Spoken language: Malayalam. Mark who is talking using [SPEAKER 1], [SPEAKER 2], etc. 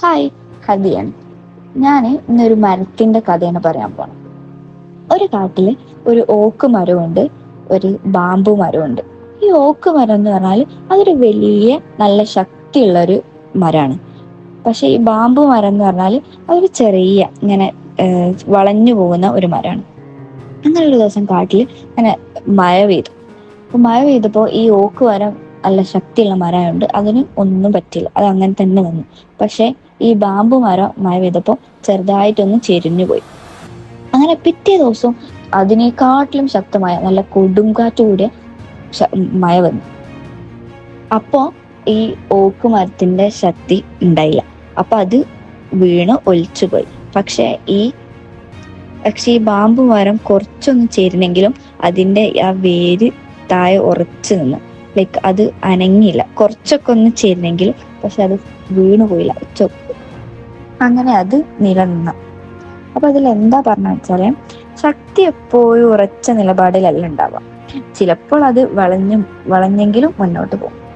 [SPEAKER 1] ഹായ് ഹദിയാണ് ഞാൻ ഇന്നൊരു മരത്തിന്റെ കഥയാണ് പറയാൻ പോണം. ഒരു കാട്ടിൽ ഒരു ഓക്ക് മരമുണ്ട് ഒരു ബാമ്പു മരമുണ്ട് ഈ ഓക്ക് മരം എന്ന് പറഞ്ഞാൽ അതൊരു വലിയ നല്ല ശക്തിയുള്ള ഒരു മരമാണ് പക്ഷെ ഈ ബാമ്പു മരം എന്ന് പറഞ്ഞാൽ അതൊരു ചെറിയ ഇങ്ങനെ വളഞ്ഞു പോകുന്ന ഒരു മരമാണ് അങ്ങനെ ഒരു ദിവസം കാട്ടിൽ ഇങ്ങനെ മഴ പെയ്തു. അപ്പൊ മഴ പെയ്തപ്പോ ഈ ഓക്ക് മരം നല്ല ശക്തിയുള്ള മരമായതുകൊണ്ട് അതിന് ഒന്നും പറ്റില്ല അത് അങ്ങനെ തന്നെ വന്നു. പക്ഷെ ഈ ബാമ്പു മരം മഴ പെയ്തപ്പോ ചെറുതായിട്ടൊന്ന് ചെരിഞ്ഞു പോയി. അങ്ങനെ പിറ്റേ ദിവസം അതിനേക്കാട്ടിലും ശക്തമായ നല്ല കൊടുങ്കാറ്റ് കൂടിയ മഴ വന്നു. അപ്പോ ഈ ഓക്ക് മരത്തിന്റെ ശക്തി ഉണ്ടായില്ല. അപ്പൊ അത് വീണ് ഒലിച്ചു പോയി. പക്ഷെ ഈ പക്ഷെ ഈ ബാമ്പു മരം കുറച്ചൊന്ന് ചേരുന്നെങ്കിലും അതിന്റെ ആ വേര് താഴെ ഉറച്ചു നിന്ന് ലൈക്ക് അത് അനങ്ങിയില്ല. കുറച്ചൊക്കെ ഒന്ന് ചേരുന്നെങ്കിലും പക്ഷെ അത് വീണു പോയില്ല ചൊ- അങ്ങനെ അത് നിലനിന്നു. അപ്പൊ അതിൽ എന്താ പറഞ്ഞ വെച്ചാൽ ശക്തി എപ്പോഴും ഉറച്ച നിലപാടിലല്ല ഉണ്ടാവുക. ചിലപ്പോൾ അത് വളഞ്ഞും വളഞ്ഞെങ്കിലും മുന്നോട്ട് പോകും.